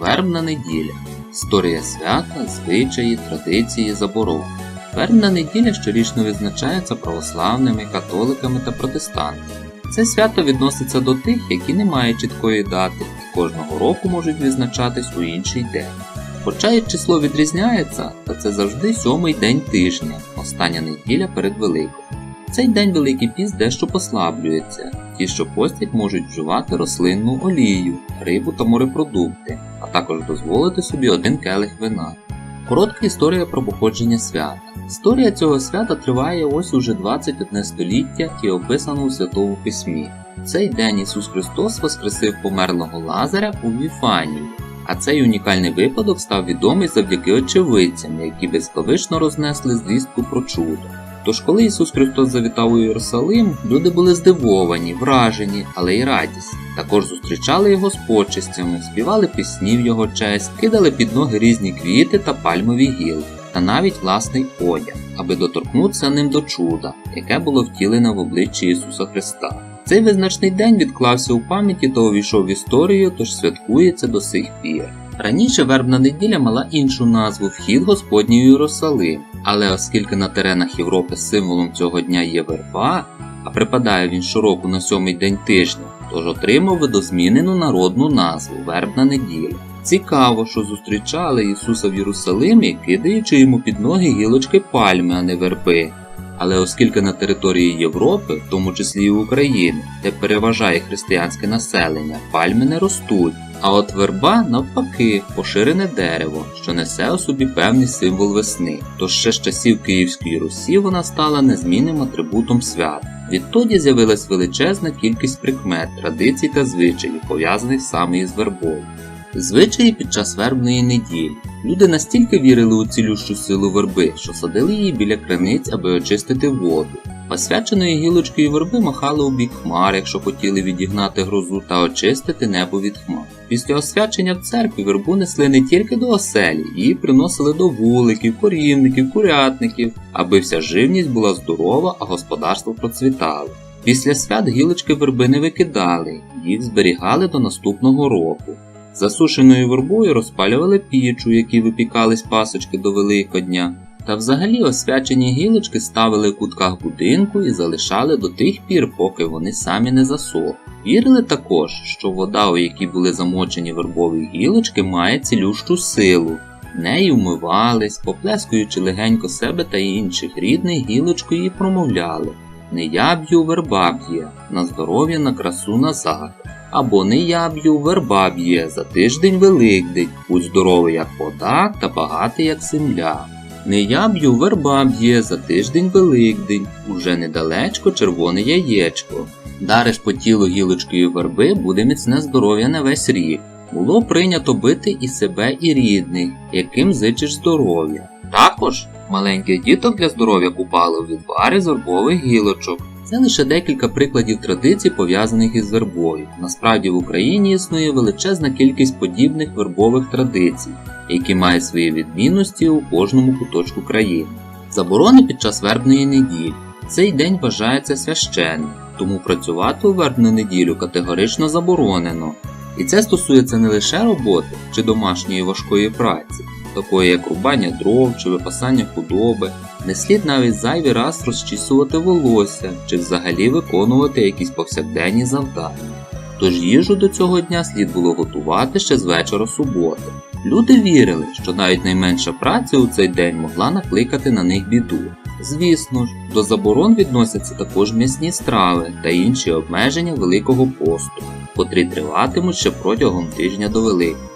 Вербна неділя. Історія свята, звичаї, традиції, заборони. Вербна неділя щорічно відзначається православними, католиками та протестантами. Це свято відноситься до тих, які не мають чіткої дати і кожного року можуть відзначатись у інший день. Хоча і число відрізняється, та це завжди сьомий день тижня, остання неділя перед Великою. Цей день Великий піст дещо послаблюється. Ті, що постять, можуть вживати рослинну олію, рибу та морепродукти, а також дозволити собі один келих вина. Коротка історія про походження свята. Історія цього свята триває ось уже 21 століття і описана у Святому Письмі. В цей день Ісус Христос воскресив померлого Лазаря у Віфанії, а цей унікальний випадок став відомий завдяки очевидцям, які безклавично рознесли звістку про чудо. Тож, коли Ісус Христос завітав у Єрусалим, люди були здивовані, вражені, але й радісні. Також зустрічали його з почестями, співали пісні в його честь, кидали під ноги різні квіти та пальмові гілки, та навіть власний одяг, аби доторкнутися ним до чуда, яке було втілене в обличчі Ісуса Христа. Цей визначний день відклався у пам'яті та увійшов в історію, тож святкується до сих пір. Раніше вербна неділя мала іншу назву Вхід Господній у Єрусалим, але оскільки на теренах Європи символом цього дня є верба, а припадає він щороку на сьомий день тижня, тож отримав видозмінену народну назву Вербна неділя. Цікаво, що зустрічали Ісуса в Єрусалимі, кидаючи йому під ноги гілочки пальми, а не верби. Але оскільки на території Європи, в тому числі і України, де переважає християнське населення, пальми не ростуть, а от верба, навпаки, поширене дерево, що несе у собі певний символ весни. Тож ще з часів Київської Русі вона стала незмінним атрибутом свят. Відтоді з'явилась величезна кількість прикмет, традицій та звичаїв, пов'язаних саме із вербою. Звичаї під час вербної неділі. Люди настільки вірили у цілющу силу верби, що садили її біля криниць, аби очистити воду. Освяченою гілочкою верби махали у бік хмар, якщо хотіли відігнати грозу та очистити небо від хмар. Після освячення в церкві вербу несли не тільки до оселі, її приносили до вуликів, корівників, курятників, аби вся живність була здорова, а господарство процвітало. Після свят гілочки верби не викидали, їх зберігали до наступного року. Засушеною вербою розпалювали піч, у якій випікались пасочки до Великодня. Та взагалі освячені гілочки ставили в кутках будинку і залишали до тих пір, поки вони самі не засохли. Вірили також, що вода, у якій були замочені вербові гілочки, має цілющу силу. Нею вмивались, поплескуючи легенько себе та інших рідних гілочкою і промовляли Не я б'ю, верба б'є, на здоров'я на красу назад. Або не я б'ю, верба б'є, за тиждень великдень, будь здоровий, як вода, та багатий, як земля. Не я б'ю, верба б'є, за тиждень великдень, уже недалечко червоне яєчко. Дариш по тілу гілочкою верби, буде міцне здоров'я на весь рік. Було прийнято бити і себе, і рідних, яким зичиш здоров'я. Також маленьких діток для здоров'я купали у відварі з вербових гілочок. Це лише декілька прикладів традицій, пов'язаних із вербою. Насправді в Україні існує величезна кількість подібних вербових традицій, які мають свої відмінності у кожному куточку країни. Заборони під час вербної неділі. Цей день вважається священним, тому працювати у вербну неділю категорично заборонено. І це стосується не лише роботи чи домашньої важкої праці, такої як рубання дров чи випасання худоби, не слід навіть зайвий раз розчісувати волосся чи взагалі виконувати якісь повсякденні завдання. Тож їжу до цього дня слід було готувати ще з вечора суботи. Люди вірили, що навіть найменша праця у цей день могла накликати на них біду. Звісно ж, до заборон відносяться також м'ясні страви та інші обмеження Великого посту, котрі триватимуть ще протягом тижня до Великого.